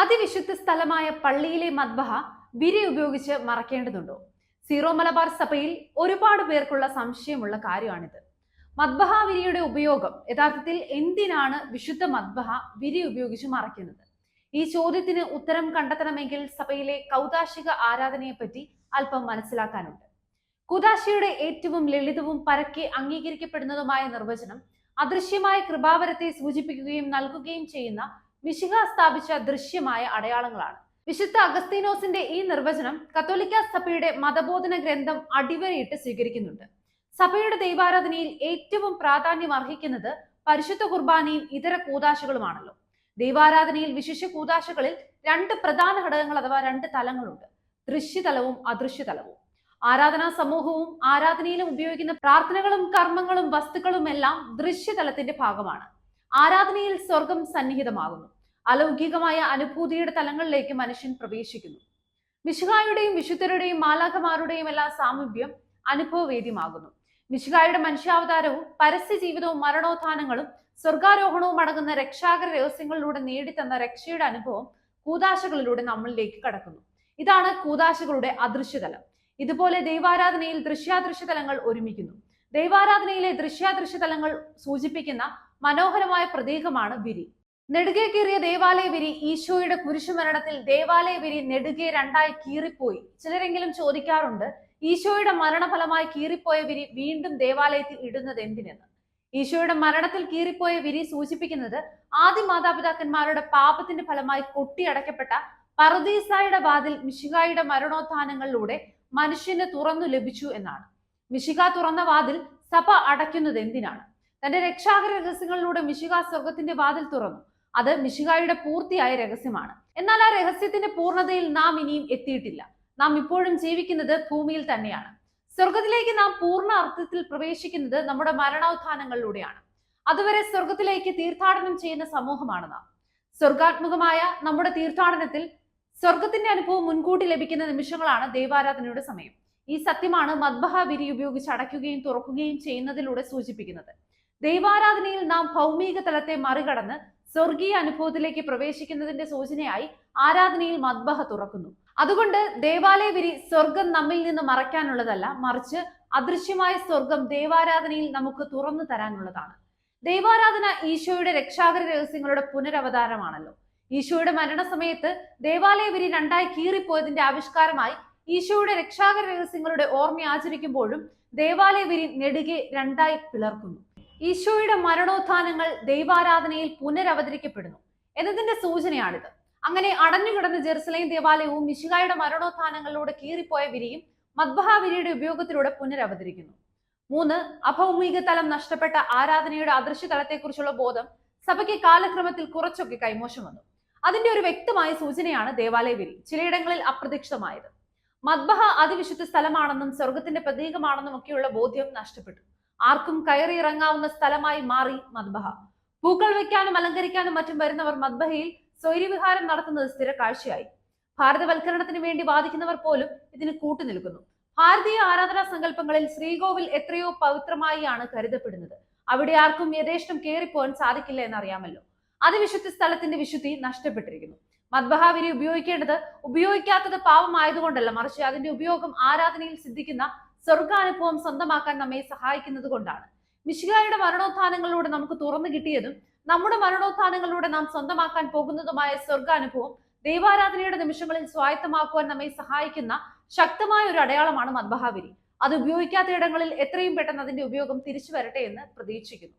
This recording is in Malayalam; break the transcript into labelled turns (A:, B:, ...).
A: അതിവിശുദ്ധ സ്ഥലമായ പള്ളിയിലെ മദ്ബഹ വിരി ഉപയോഗിച്ച് മറക്കേണ്ടതുണ്ടോ? സീറോ മലബാർ സഭയിൽ ഒരുപാട് പേർക്കുള്ള സംശയമുള്ള കാര്യമാണിത്. മദ്ബഹ വിരിയുടെ ഉപയോഗം യഥാർത്ഥത്തിൽ എന്തിനാണ് വിശുദ്ധ മദ്ബഹ വിരി ഉപയോഗിച്ച് മറയ്ക്കുന്നത്? ഈ ചോദ്യത്തിന് ഉത്തരം കണ്ടെത്തണമെങ്കിൽ സഭയിലെ കൗതാശിക ആരാധനയെപ്പറ്റി അല്പം മനസ്സിലാക്കാനുണ്ട്. കുദാശയുടെ ഏറ്റവും ലളിതവും പരക്കെ അംഗീകരിക്കപ്പെടുന്നതുമായ നിർവചനം അദൃശ്യമായ കൃപാവരത്തെ സൂചിപ്പിക്കുകയും നൽകുകയും ചെയ്യുന്ന വിശുക സ്ഥാപിച്ച ദൃശ്യമായ അടയാളങ്ങളാണ്. വിശുദ്ധ അഗസ്തീനോസിന്റെ ഈ നിർവചനം കത്തോലിക്ക സഭയുടെ മതബോധന ഗ്രന്ഥം അടിവരയിട്ട് സ്വീകരിക്കുന്നുണ്ട്. സഭയുടെ ദൈവാരാധനയിൽ ഏറ്റവും പ്രാധാന്യം അർഹിക്കുന്നത് പരിശുദ്ധ കുർബാനയും ഇതര കൂതാശകളുമാണല്ലോ. ദൈവാരാധനയിൽ വിശിഷ്യ കൂതാശകളിൽ രണ്ട് പ്രധാന ഘടകങ്ങൾ അഥവാ രണ്ട് തലങ്ങളുണ്ട്. ദൃശ്യതലവും അദൃശ്യതലവും. ആരാധനാ സമൂഹവും ആരാധനയിലും ഉപയോഗിക്കുന്ന പ്രാർത്ഥനകളും കർമ്മങ്ങളും വസ്തുക്കളും എല്ലാം ദൃശ്യതലത്തിന്റെ ഭാഗമാണ്. ആരാധനയിൽ സ്വർഗം സന്നിഹിതമാകുന്നു. അലൗകികമായ അനുഭൂതിയുടെ തലങ്ങളിലേക്ക് മനുഷ്യൻ പ്രവേശിക്കുന്നു. മിശുഹായുടെയും വിശുദ്ധരുടെയും മാലാഖമാരുടെയും എല്ലാ സാമീപ്യം അനുഭവവേദ്യമാകുന്നു. മിശുഹായുടെ മനുഷ്യാവതാരവും പരസ്യ ജീവിതവും മരണോത്ഥാനങ്ങളും സ്വർഗാരോഹണവും അടങ്ങുന്ന രക്ഷാകര രഹസ്യങ്ങളിലൂടെ നേടിത്തന്ന രക്ഷയുടെ അനുഭവം കൂതാശകളിലൂടെ നമ്മളിലേക്ക് കടക്കുന്നു. ഇതാണ് കൂതാശകളുടെ അദൃശ്യതലം. ഇതുപോലെ ദൈവാരാധനയിൽ ദൃശ്യാദൃശ്യ തലങ്ങൾ ഒരുമിക്കുന്നു. ദൈവാരാധനയിലെ ദൃശ്യാദൃശ്യ തലങ്ങൾ സൂചിപ്പിക്കുന്ന മനോഹരമായ പ്രതീകമാണ് വിരി. നെടുകെ കീറിയ ദേവാലയ വിരി ഈശോയുടെ കുരിശുമരണത്തിൽ ദേവാലയ വിരി നെടുകെ രണ്ടായി കീറിപ്പോയി. ചിലരെങ്കിലും ചോദിക്കാറുണ്ട് ഈശോയുടെ മരണഫലമായി കീറിപ്പോയ വിരി വീണ്ടും ദേവാലയത്തിൽ ഇടുന്നത് എന്തിനെന്ന്? ഈശോയുടെ മരണത്തിൽ കീറിപ്പോയ വിരി സൂചിപ്പിക്കുന്നത് ആദ്യ മാതാപിതാക്കന്മാരുടെ പാപത്തിന്റെ ഫലമായി കൊട്ടിയടക്കപ്പെട്ട പറദീസായുടെ വാതിൽ മിശികായുടെ മരണോത്ഥാനങ്ങളിലൂടെ മനുഷ്യന് തുറന്നു ലഭിച്ചു എന്നാണ്. മിശിക തുറന്ന വാതിൽ സഭ അടയ്ക്കുന്നത് എന്തിനാണ്? തന്റെ രക്ഷാകര രഹസ്യങ്ങളിലൂടെ മിശിക സ്വർഗത്തിന്റെ വാതിൽ തുറന്നു. അത് മിശികായുടെ പൂർത്തിയായ രഹസ്യമാണ്. എന്നാൽ ആ രഹസ്യത്തിന്റെ പൂർണതയിൽ നാം ഇനിയും എത്തിയിട്ടില്ല. നാം ഇപ്പോഴും ജീവിക്കുന്നത് ഭൂമിയിൽ തന്നെയാണ്. സ്വർഗത്തിലേക്ക് നാം പൂർണ അർത്ഥത്തിൽ പ്രവേശിക്കുന്നത് നമ്മുടെ മരണോത്ഥാനങ്ങളിലൂടെയാണ്. അതുവരെ സ്വർഗത്തിലേക്ക് തീർത്ഥാടനം ചെയ്യുന്ന സമൂഹമാണ് നാം. സ്വർഗാത്മകമായ നമ്മുടെ തീർത്ഥാടനത്തിൽ സ്വർഗത്തിന്റെ അനുഭവം മുൻകൂട്ടി ലഭിക്കുന്ന നിമിഷങ്ങളാണ് ദൈവാരാധനയുടെ സമയം. ഈ സത്യമാണ് മദ്ബഹ വിരി ഉപയോഗിച്ച് അടയ്ക്കുകയും തുറക്കുകയും ചെയ്യുന്നതിലൂടെ സൂചിപ്പിക്കുന്നത്. ദൈവാരാധനയിൽ നാം ഭൗമിക തലത്തെ മറികടന്ന് സ്വർഗീയ അനുഭവത്തിലേക്ക് പ്രവേശിക്കുന്നതിന്റെ സൂചനയായി ആരാധനയിൽ മദ്ബഹ തുറക്കുന്നു. അതുകൊണ്ട് ദേവാലയ വിരി സ്വർഗം നമ്മിൽ നിന്ന് മറയ്ക്കാനുള്ളതല്ല മറിച്ച് അദൃശ്യമായ സ്വർഗം ദൈവാരാധനയിൽ നമുക്ക് തുറന്നു തരാനുള്ളതാണ്. ദൈവാരാധന ഈശോയുടെ രക്ഷാകര രഹസ്യങ്ങളുടെ പുനരവതാരമാണല്ലോ. ഈശോയുടെ മരണസമയത്ത് ദേവാലയ വിരി രണ്ടായി കീറിപ്പോയതിന്റെ ആവിഷ്കാരമായി ഈശോയുടെ രക്ഷാകര രഹസ്യങ്ങളുടെ ഓർമ്മ ആചരിക്കുമ്പോഴും ദേവാലയ വിരി നെടുകെ രണ്ടായി പിളർക്കുന്നു. ഈശോയുടെ മരണോത്ഥാനങ്ങൾ ദൈവാരാധനയിൽ പുനരവതരിക്കപ്പെടുന്നു എന്നതിന്റെ സൂചനയാണിത്. അങ്ങനെ അടഞ്ഞുകിടന്ന ജെറുസലേം ദേവാലയവും മിശികായുടെ മരണോത്ഥാനങ്ങളിലൂടെ കീറിപ്പോയ വിരിയും മദ്ബഹാവിരിയുടെ ഉപയോഗത്തിലൂടെ പുനരവതരിക്കുന്നു. മൂന്ന് അഭൗമിക തലം നഷ്ടപ്പെട്ട ആരാധനയുടെ അദൃശ്യ തലത്തെക്കുറിച്ചുള്ള ബോധം സഭയ്ക്ക് കാലക്രമത്തിൽ കുറച്ചൊക്കെ കൈമോശം വന്നു. അതിന്റെ ഒരു വ്യക്തമായ സൂചനയാണ് ദേവാലയ വിരി ചിലയിടങ്ങളിൽ അപ്രതീക്ഷിതമായത് മദ്ബഹ അതിവിശുദ്ധ സ്ഥലമാണെന്നും സ്വർഗത്തിന്റെ പ്രതീകമാണെന്നും ഒക്കെയുള്ള ബോധ്യം നഷ്ടപ്പെട്ടു. ആർക്കും കയറി ഇറങ്ങാവുന്ന സ്ഥലമായി മാറി മദ്ബഹ. പൂക്കൾ വെക്കാനും അലങ്കരിക്കാനും മറ്റും വരുന്നവർ മദ്ബഹയിൽ സ്വൈര്യവിഹാരം നടത്തുന്നത് സ്ഥിര കാഴ്ചയായി. ഭാരതവൽക്കരണത്തിന് വേണ്ടി വാദിക്കുന്നവർ പോലും ഇതിന് കൂട്ടുനിൽക്കുന്നു ഭാരതീയ ആരാധനാ സങ്കല്പങ്ങളിൽ ശ്രീകോവിൽ എത്രയോ പവിത്രമായാണ് കരുതപ്പെടുന്നത്. അവിടെ ആർക്കും യഥേഷ്ടം കയറിപ്പോവാൻ സാധിക്കില്ല എന്നറിയാമല്ലോ. അതിവിശുദ്ധ സ്ഥലത്തിന്റെ വിശുദ്ധി നഷ്ടപ്പെട്ടിരിക്കുന്നു. മദ്ബഹാവിരി ഉപയോഗിക്കേണ്ടത് ഉപയോഗിക്കാത്തത് പാവമായതുകൊണ്ടല്ല മറിച്ച് അതിന്റെ ഉപയോഗം ആരാധനയിൽ സിദ്ധിക്കുന്ന സ്വർഗാനുഭവം സ്വന്തമാക്കാൻ നമ്മെ സഹായിക്കുന്നത് കൊണ്ടാണ്. മിശികായുടെ മരണോത്ഥാനങ്ങളിലൂടെ നമുക്ക് തുറന്നു കിട്ടിയതും നമ്മുടെ മരണോത്ഥാനങ്ങളിലൂടെ നാം സ്വന്തമാക്കാൻ പോകുന്നതുമായ സ്വർഗാനുഭവം ദൈവാരാധനയുടെ നിമിഷങ്ങളിൽ സ്വായത്തമാക്കുവാൻ നമ്മെ സഹായിക്കുന്ന ശക്തമായ ഒരു അടയാളമാണ് മദ്ബഹാവിരി അത് ഉപയോഗിക്കാത്ത ഇടങ്ങളിൽ എത്രയും പെട്ടെന്ന് അതിന്റെ ഉപയോഗം തിരിച്ചു വരട്ടെ എന്ന് പ്രതീക്ഷിക്കുന്നു.